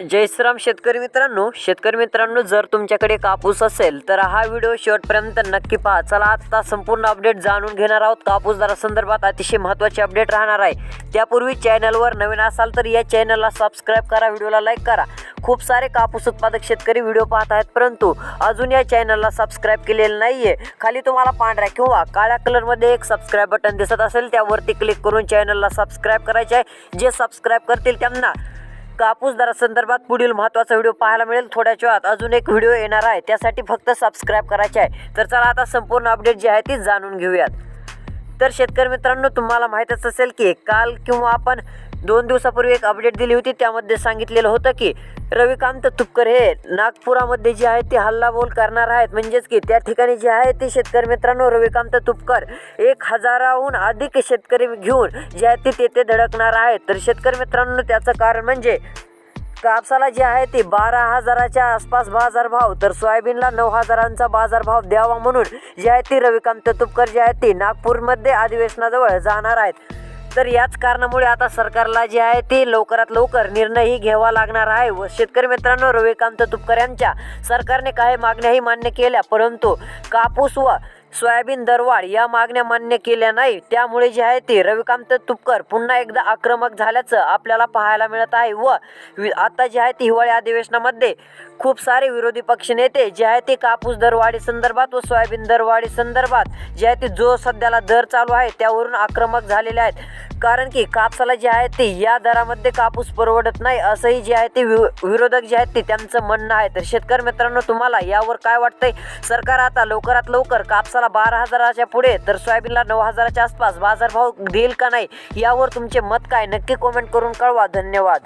जय श्रीराम शेतकरी मित्रांनो. शेतकरी मित्रांनो जर तुमच्याकडे कापूस असेल तर हा व्हिडिओ शेवटपर्यंत नक्की पहा. चला आता संपूर्ण अपडेट जाणून घेणार आहोत. कापूस दरासंदर्भात अतिशय महत्त्वाचे अपडेट राहणार आहे. त्यापूर्वी चॅनलवर नवीन असाल तर या चॅनलला सबस्क्राईब करा व्हिडिओला लाईक करा. खूप सारे कापूस उत्पादक शेतकरी व्हिडिओ पाहत आहेत परंतु अजून या चॅनलला सबस्क्राईब केलेलं आहे खाली तुम्हाला पांढऱ्या किंवा काळ्या कलरमध्ये एक सबस्क्राईब बटन दिसत असेल त्यावरती क्लिक करून चॅनलला सबस्क्राईब करायचे आहे. जे सबस्क्राईब करतील त्यांना कापूस दरासंदर्भात पुढील महत्त्वाचा व्हिडिओ पाहायला मिळेल. थोड्याच वेळात अजून एक व्हिडिओ येणार आहे. त्यासाठी फक्त सबस्क्राईब करायचे आहे. तर चला आता संपूर्ण अपडेट जी आहे ती जाणून घेऊयात. तर शेतकरी मित्रांनो तुम्हाला माहीतच असेल की काल किंवा आपण दोन दिवसापूर्वी एक अपडेट दिली होती. त्यामध्ये सांगितलेलं होतं की रविकांत तुपकर हे नागपुरामध्ये जे आहे ते हल्लाबोल करणार आहेत. म्हणजेच की त्या ठिकाणी जे आहे ते शेतकरी मित्रांनो रविकांत तुपकर एक हजाराहून अधिक शेतकरी घेऊन जे आहे ते तेथे धडकणार आहेत. तर शेतकरी मित्रांनो त्याचं कारण म्हणजे कापसाला जे आहे ते बारा हजाराच्या आसपास बाजारभाव. तर सोयाबीनला नऊ हजारांचा बाजारभाव द्यावा म्हणून जे आहे ते रविकांत तुपकर जे आहे ते नागपूरमध्ये अधिवेशनाजवळ जाणार आहेत. तर याच कारणामुळे आता सरकारला जे आहे ते लवकरात लवकर निर्णयही घ्यावा लागणार आहे व शेतकरी मित्रांनो रविकांत तुपकर यांच्या सरकारने काही मागण्याही मान्य केल्या परंतु कापूस व सोयाबीन दरवाढ या मागण्या मान्य केल्या नाही. त्यामुळे जे आहे ते रविकांत तुपकर पुन्हा एकदा आक्रमक झाल्याचं आपल्याला पाहायला मिळत आहे व आता जे आहे ते हिवाळी अधिवेशनामध्ये खूप सारे विरोधी पक्ष नेते जे आहे ते कापूस दरवाढी संदर्भात व सोयाबीन दरवाढी संदर्भात जे आहे ते जो सध्याला दर चालू आहे त्यावरून आक्रमक झालेले आहेत. कारण की कापसाला जे आहे ते या दरामध्ये कापूस परवडत नाही असंही जे आहे ते वि- विरोधक जे आहेत ते त्यांचं म्हणणं आहे. तर शेतकरी मित्रांनो तुम्हाला यावर काय वाटतंय? सरकार आता लवकरात लवकर कापसाला बारा हजाराच्या पुढे तर सोयाबीनला नऊ हजाराच्या आसपास बाजारभाव देईल का नाही? यावर तुमचे मत काय? नक्की कॉमेंट करून कळवा. धन्यवाद.